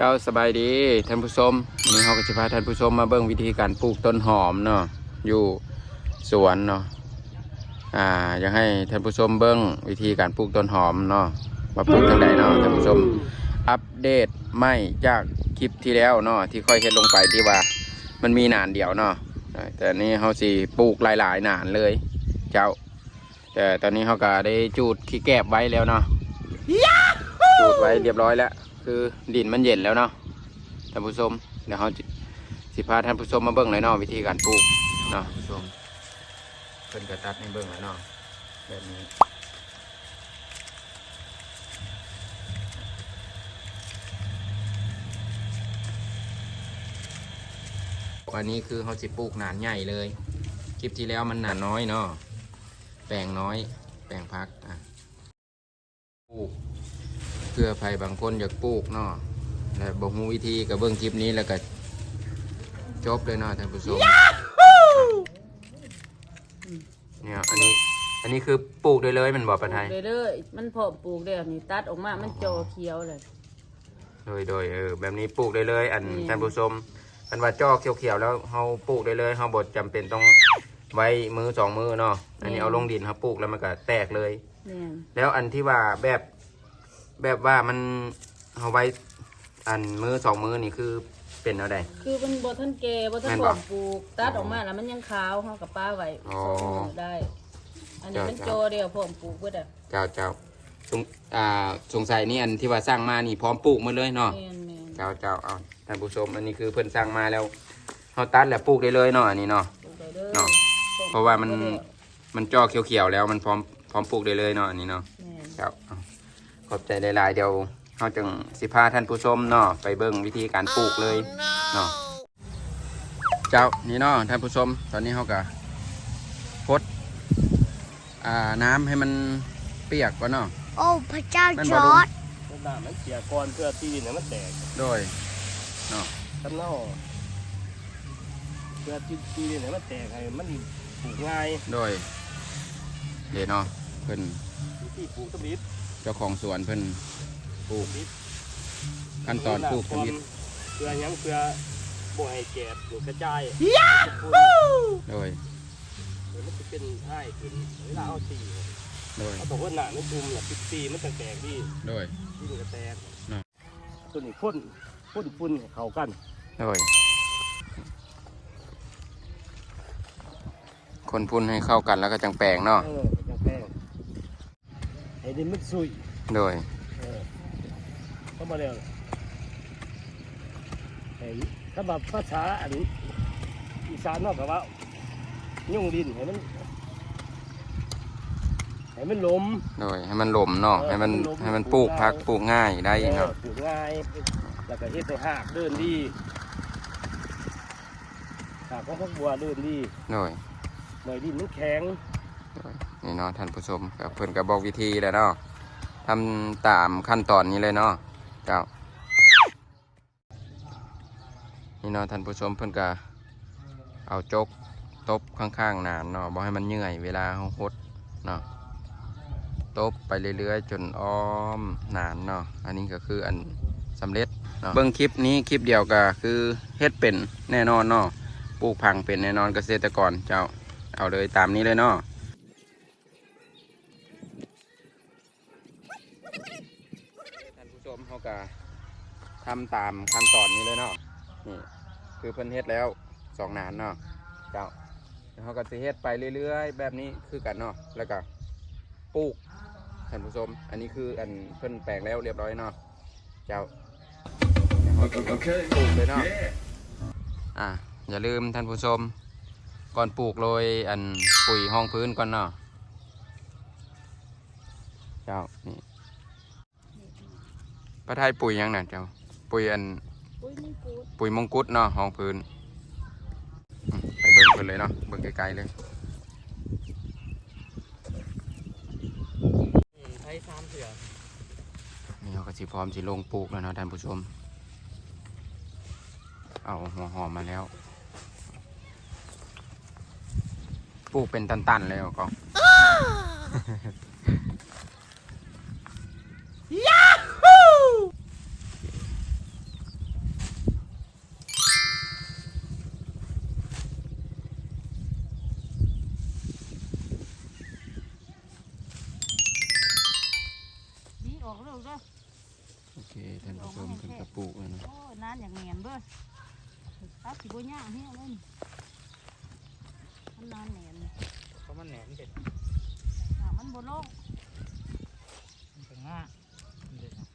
เจ้าสบายดีท่านผู้ชมวันนี้เราก็จะพาท่านผู้ชมมาเบิ่งวิธีการปลูกต้นหอมเนาะอยู่สวนเนาะอ่าอยากให้ท่านผู้ชมเบิ่งวิธีการปลูกต้นหอมเนาะมาปลูกทางใดเนาะท่านผู้ชมอัปเดตไม่จากคลิปที่แล้วเนาะที่ค่อยเฮ็ดลงไปที่ว่า มันมีหนานเดียวเนาะแต่อันนี่เขาสิปลูกหลายๆหนานเลย เจ้า แต่ตอนนี้เขาก็ได้จูดขี้แกบไว้แล้วเนาะจูดไว้เรียบร้อยแล้ว คือดินมันเย็นแล้วเนาะท่านผู้ชมเดี๋ยวเขาจิสิพาท่านผู้ชมมาเบิ่งเลยเนาะวิธีการปลูกเนาะท่านผู้ชมเพิ่นกระตัดให้เบิ่งเลยเนาะแบบนี้อันนี้คือเขาสิปลูกหนานใหญ่เลย คลิปที่แล้วมันหนาน้อยเนาะแปลงน้อย แปลงพักอะ พื่อภัยบางคนอยากปลูกเนาะและบอกมูวิธีกับเบื้องคลิปนี้แล้วก็จบเลยเนาะท่านผู้ชมเนี่ยอันนี้อันนี้คือปลูกได้เลยแมันบอกประไทยเรื่อยๆมันพอปลูกเดี๋ยวนี่ตัดออกมามันจอเขียวเลย โดยโดยเออแบบนี้ปลูกได้เลย อันอืมท่านผู้ชมอันว่าจอกเขียวๆแล้วเขาปลูกได้เลยเขาบดจำเป็นต้องไว้มือสองมือเนาะอันนี้เอาลงดินเขาปลูกแล้วมันก็แตกเลยเนี่ยแล้วอันที่ว่าแบบ แบบว่ามันเอาไว้อันมือสองมือนี่คือเป็นอะไรคือมันบท่านแก่บท่านแม่นพบ่อปลูกตัดออกมาแล้วมันยังขาวเขากับป้าไว้อ๋อสองมือได้ อันนี้มันจ้ะโจเดียวพอปลูกก็ได้เจ้าเจ้าสงอ่าสงสัยนี่อันที่ว่าสร้างมานี่พร้อมปลูกหมาเลยเนาะ แม่นแม่นเจ้าเจ้าเอาท่านผู้ชมอันนี้คือเพิ่นสร้างมาแล้วเขาตัดแล้วปลูกได้เลยเนาะอันนี้เนาะ ปลูกได้เลยเนาะเพราะว่ามัน มันจอเขียวๆแล้วมันพร้อมพร้อมปลูกได้เลยเนาะอันนี้เนาะแม่นครับเอา ขอบใจหลายๆเดี๋ยวเราจึงสิพาท่านผู้ชมเนาะไปเบิ่งวิธีการปลูกเลยเนาะเจ้านี่เนาะท่านผู้ชม ตอนนี้เขาก็พดอ่าน้ำให้มันเปียกก่อนเนาะโอ้ พระเจ้าแม่นจบ่อลุงร์ดน้ำมันเสียก่อนเพื่อที่ดินเนี่ยมันแตกโดยกันเน่าเพื่อที่ที่ดินเนี่ยมันแตกให้มันปลูกง่ายโดยเดี๋ยวเนาะเพิ่นวิธีปลูกตะบิด เจ้าของสวนเพิ่นปลูกบิดขั้นตอนปลูกชนิดเพื่อหยังเพื่อบ่ให้แกบหรือกระจายทุกคนโดยเดี๋ยวมันจะเป็นให้ขึ้นเวลาเอาตีโดยเขาบอกว่าหนามันจุ่มแหละปิดตีมันจะแตกดีโดยที่มันจะแตกน่ะตัวนี้พ่นพ่นปุ่นให้เข้ากันโดยคนพุ่นให้เข้ากันแล้วก็จังแปลงเนาะ เออจะแป้งให้ ดินมันสุยโดยเออเข้ามาเร็วไอ้ถ้าแบบภาษาอันนี้อีสานนอกกับว่ายุ่งดินให้มันให้มันล้มโดยให้มันหล่มเนาะเออให้มันให้มันหล่มให้มันปลูกพักปลูกง่ายได้เออเนาะปลูกง่าย แล้วก็เฮ็ดให้หากเดินดีหากของพวกบัวเดินดีโดยหน่อยดินมันแข็ง นี่เนาะท่านผู้ชมกับเพิ่อนก็บอกวิธีแล้วเนาะทำตามขั้นตอนนี้เลยเนาะเจ้านี่เนาะท่านผู้ชมเพิ่อนก็เอาจกตบข้างๆนานเนาะบอกให้มันเหนื่อยเวลาเขาหดเนาะตบไปเรื่อยๆ จนอ้อมนานเนาะอันนี้ก็คืออันสำเร็จเนาะเบิ่งคลิปนี้คลิปเดียวก็คือเฮ็ดเป็นแน่นอนเนาะปลูกพังเป็นแน่นอนเกษตรกรเจ้าเอาเลยตามนี้เลยเนาะ ท่านผู้ชม เขาก็ทำตามขั้นตอนนี้เลยเนาะนี่คือเพิ่นเฮ็ดแล้วสองนานเนาะเจ้าแล้วเขาก็จะเฮ็ดไปเรื่อย ๆ แบบนี้คือกันเนาะแล้วก็ปลูกท่านผู้ชมอันนี้คืออันเพิ่นแปลงแล้วเรียบร้อยเนาะเจ้าเดี๋ยวเขาจะปลูกเลยเนาะอะอย่าลืมท่านผู้ชม ก่อนปลูกโรยอันปุ๋ยห้องพื้นก่อนเนาะเจ้านี่ พระไทยปุ๋ยหยังน่ะเจ้า ปุ๋ยอันอุ้ยนี่กูดปุ๋ยมงกุฎเนาะห้องพื้นอืมไปเบิ่งเพิ่นเลยเนาะ เบิ่งไกลๆเลยใช้สามเสือนี่เขาก็สิพร้อมสิลงปลูกแล้วเนาะท่านผู้ชม เอาหัวหอมมาแล้ว ปลูกเป็นตันๆเลยก็ลูก ท่านผู้ชมเพิ่นก็ปลูกแล้วเนาะโอ้นานอย่างเงียนเบ้อตัดสิบ่ยากเฮียเลยมันนานแหนนเพราะมันแหนมเด็ดอะมันบ่ลงมันจะง่าเด็ดนะ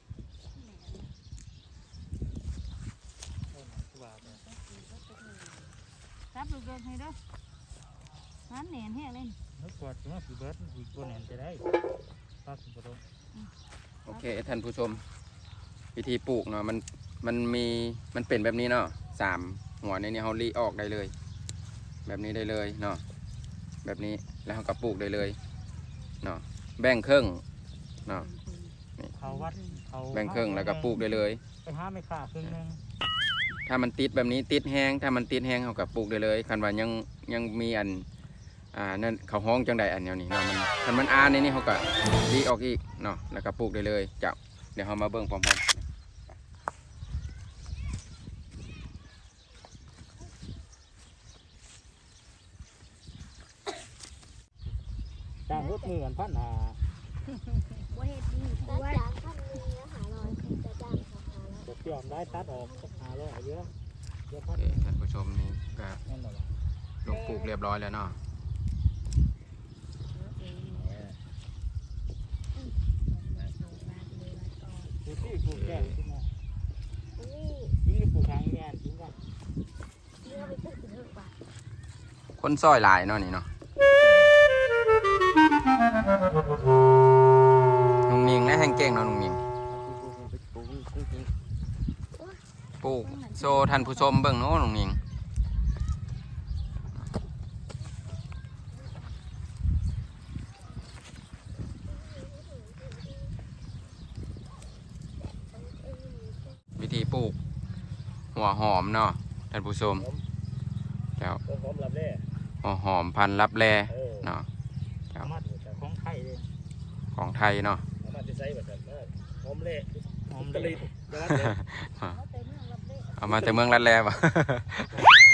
โอ้ยมันคือว่าแบบตับลูกเด้อให้เด้อนั้นแหนนเฮียเลยนึกว่าถึงว่าสีเบิร์ดอีกตัวแหนมจะได้ปลาสิบโรโอเคท่านผู้ชม วิธีปลูกเนาะมันมันมีมันเป็นแบบนี้เนาะสามหัวในนี้เขาลีออกได้เลย แบบนี้ได้เลยเนาะแบบนี้แล้วเขาก็ปลูกได้เลยเนาะแบ่งครึ่งเนาะเขาวัดเขาแบ่งครึ่งแล้วก็ปลูกได้เลยไปหาไม่ค่าครึ่งหนึงถ้ามันติดแบบนี้ติดแห้งถ้ามันติดแห้งเขาก็ปลูกได้เลยคันว่ายังยังมีอันอ่านั่นเขาห้องจังใดอันเดียวนี้เนาะมันคันมันอ่านในนี้เขาก็ลีออกอีกเนาะแล้วก็ปลูกได้เลยเจ้าเดี๋ยวเขามาเบิ่งพร้อมๆ จ้างรถ มือกันพันหาว่าเหตุดีคือว่าจ้างท่านมีเนื้อหาลอยจะจ้างเขาหาแล้วยวเตรียมได้ตัดออกหาร้อยเยอะเยอะพันท่านผู้ชมนี่ก็นั่นแหละลงปลูกเรียบร้อยแล้วเนาะดูที่ปลูกแก้วขึ้นมาอันนี้ยิ่งปลูกทางแง่จริงกันเนื้อไปพูดถึงเรื่องว่คนซอยหลายเนาะนี่เนาะ นุ่งนิงนะแห้งเก่งเนาะนุ่งนิงปลูกโซท่านผู้ชมเบิ่งเนาะนุ่งนิงวิธีปลูก หัวหอมเนาะท่านผู้ชมเจ้าผมผมรับแน่หัวหอมพันธุ์ลับแล เออ เนาะ สามารถของไทยเลย ของไทยเนาะเอามาที่ไซส์แบบนั้นนะหอมเละหอมกะเลลิยจังหวัดเนี่ยเอาแต่เรื่องรับได้เอามาจากเมืองลัดแลปะ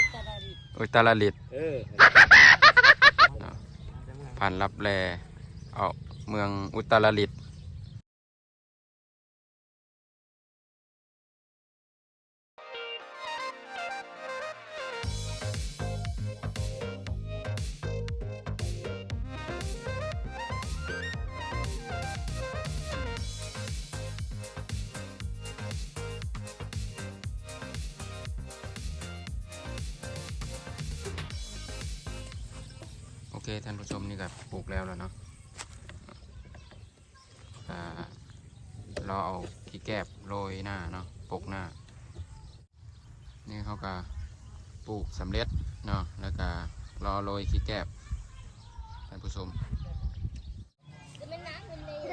อุตรดิตถ์อุตรดิตถ์เออพันธุ์ลับแลเอาเมืองอุตรดิต เคท่านผู้ชมนี่ก็ปลูกแล้วแล้วเนาะอ่ารอเอาขี้แกบโรยหน้าเนาะปกหน้า นี่เขาก็ปลูกสำเร็จเนาะแล้วก็รอโรยขี้แกบท่านผู้ชม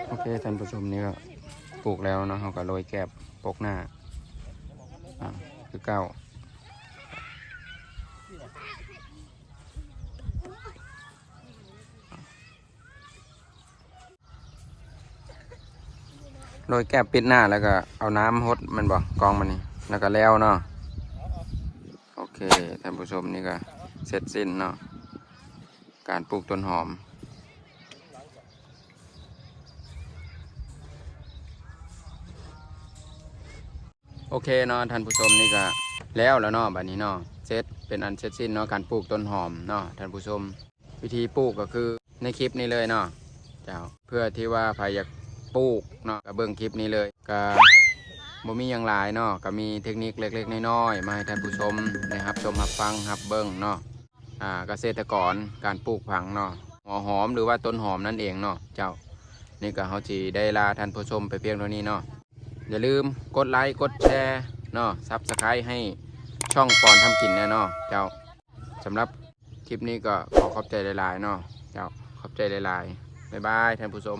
โอเคท่านผู้ชมนี่ก็ปลูกแล้วเนาะเขาก็โรยแกบปกหน้าคือเก้า โรยแกบปิดหน้าแล้วก็เอาน้ำหดมันบอกกองมันนี่แล้วก็แล้วเนาะโอเคท่านผู้ชมนี่ก็เสร็จสิ้นเนาะการปลูกต้นหอม โอเคเนาะท่านผู้ชมนี่ก็แล้วแล้วเนาะบัดนี้เนาะเสร็จเป็นอันเสร็จสิ้นเนาะการปลูกต้นหอมเนาะท่านผู้ชม วิธีปลูกก็คือในคลิปนี้เลยเนาะเจ้าเพื่อที่ว่าใครอยาก ปลูกเนาะก็เบิ่งคลิปนี้เลยก็บ่มีอย่างหลายเนาะก็มีเทคนิคเล็กๆน้อยๆมาให้ท่านผู้ชมนะครับชมรับฟังรับเบิ่งเนาะอ่าเกษตรกรการปลูกผังเนาะหัวหอมหรือว่าต้นหอมนั่นเองเนาะเจ้านี่ก็เฮาจีได้ลาท่านผู้ชมไปเพียงเท่านี้เนาะอย่าลืมกดไลค์กดแชร์เนาะซับสไครต์ให้ช่องปอนทำกินแน่เนาะเจ้าสำหรับคลิปนี้ก็ขอขอบใจหลายๆเนาะเจ้าขอบใจหลายๆบ๊ายบายท่านผู้ชม